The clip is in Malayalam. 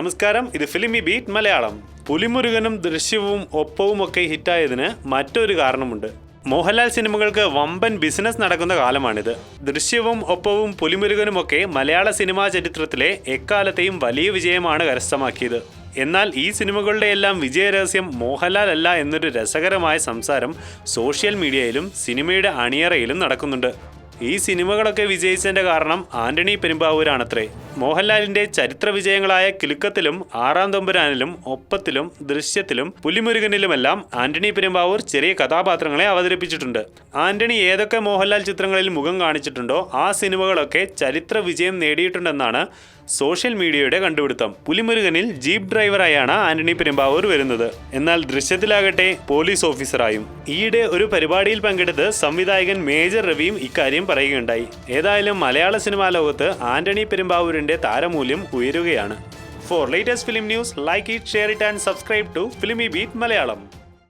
നമസ്കാരം ഇത് ഫിലിമി ബീറ്റ് മലയാളം. പുലിമുരുകനും ദൃശ്യവും ഒപ്പവും ഒക്കെ ഹിറ്റായതിന് മറ്റൊരു കാരണമുണ്ട്. മോഹൻലാൽ സിനിമകൾക്ക് വമ്പൻ ബിസിനസ് നടക്കുന്ന കാലമാണിത്. ദൃശ്യവും ഒപ്പവും പുലിമുരുകനും ഒക്കെ മലയാള സിനിമാ ചരിത്രത്തിലെ എക്കാലത്തെയും വലിയ വിജയമാണ് കരസ്ഥമാക്കിയത്. എന്നാൽ ഈ സിനിമകളുടെ എല്ലാം വിജയരഹസ്യം മോഹൻലാൽ അല്ല എന്നൊരു രസകരമായ സംസാരം സോഷ്യൽ മീഡിയയിലും സിനിമയുടെ അണിയറയിലും നടക്കുന്നുണ്ട്. ഈ സിനിമകളൊക്കെ വിജയിച്ചതിന്റെ കാരണം ആന്റണി പെരുമ്പാവൂരാണത്രേ. മോഹൻലാലിന്റെ ചരിത്ര വിജയങ്ങളായ കിലുക്കത്തിലും ആറാം തമ്പുരാനിലും ഒപ്പത്തിലും ദൃശ്യത്തിലും പുലിമുരുകനിലുമെല്ലാം ആന്റണി പെരുമ്പാവൂർ ചെറിയ കഥാപാത്രങ്ങളെ അവതരിപ്പിച്ചിട്ടുണ്ട്. ആന്റണി ഏതൊക്കെ മോഹൻലാൽ ചിത്രങ്ങളിൽ മുഖം കാണിച്ചിട്ടുണ്ടോ ആ സിനിമകളൊക്കെ ചരിത്ര വിജയം നേടിയിട്ടുണ്ടെന്നാണ് സോഷ്യൽ മീഡിയയുടെ കണ്ടുപിടുത്തം. പുലിമുരുകനിൽ ജീപ്പ് ഡ്രൈവറായാണ് ആന്റണി പെരുമ്പാവൂർ വരുന്നത്. എന്നാൽ ദൃശ്യത്തിലാകട്ടെ പോലീസ് ഓഫീസറായും. ഈയിടെ ഒരു പരിപാടിയിൽ പങ്കെടുത്ത് സംവിധായകൻ മേജർ രവിയും ഇക്കാര്യം പറയുകയുണ്ടായി. ഏതായാലും മലയാള സിനിമാ ലോകത്ത് ആന്റണി പെരുമ്പാവൂരിന്റെ താരമൂല്യം ഉയരുകയാണ്. For latest film news like it share it and subscribe to Filmibeat Malayalam